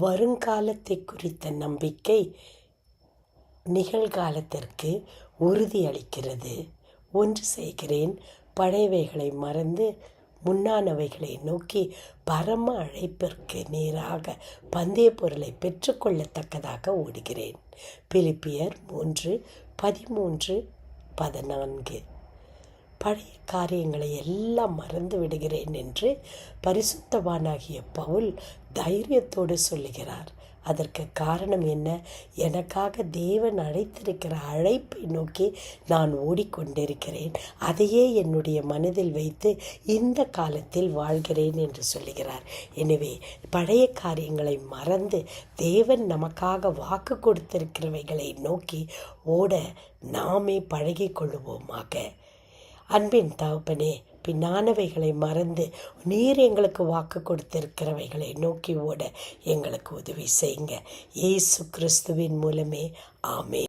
வருங்காலத்தை குறித்த நம்பிக்கை நிகழ்காலத்திற்கு உறுதியளிக்கிறது. ஒன்று செய்கிறேன் பழையவைகளை மறந்து முன்னானவைகளை நோக்கி பரம அழைப்பிற்கு நேராக பந்தய பொருளை பெற்றுக்கொள்ளத்தக்கதாக ஓடுகிறேன். பிலிப்பியர் மூன்று பதிமூன்று பதினான்கு. பழைய காரியங்களை எல்லாம் மறந்து விடுகிறேன் என்று பரிசுத்தவானாகிய பவுல் தைரியத்தோடு சொல்லுகிறார். அதற்கு காரணம் என்ன? எனக்காக தேவன் அழைத்திருக்கிற அழைப்பை நோக்கி நான் ஓடிக்கொண்டிருக்கிறேன். அதையே என்னுடைய மனதில் வைத்து இந்த காலத்தில் வாழ்கிறேன் என்று சொல்லுகிறார். எனவே பழைய காரியங்களை மறந்து தேவன் நமக்காக வாக்கு கொடுத்திருக்கிறவைகளை நோக்கி ஓட நாமே பழகி கொள்ளுவோமாக அன்பின் தகப்பனே பின்னானவைகளை மறந்து நீர் எங்களுக்கு வாக்கு கொடுத்திருக்கிறவைகளை நோக்கி ஓட எங்களுக்கு உதவி செய்யுங்க. ஏசு கிறிஸ்துவின் மூலமே. ஆமே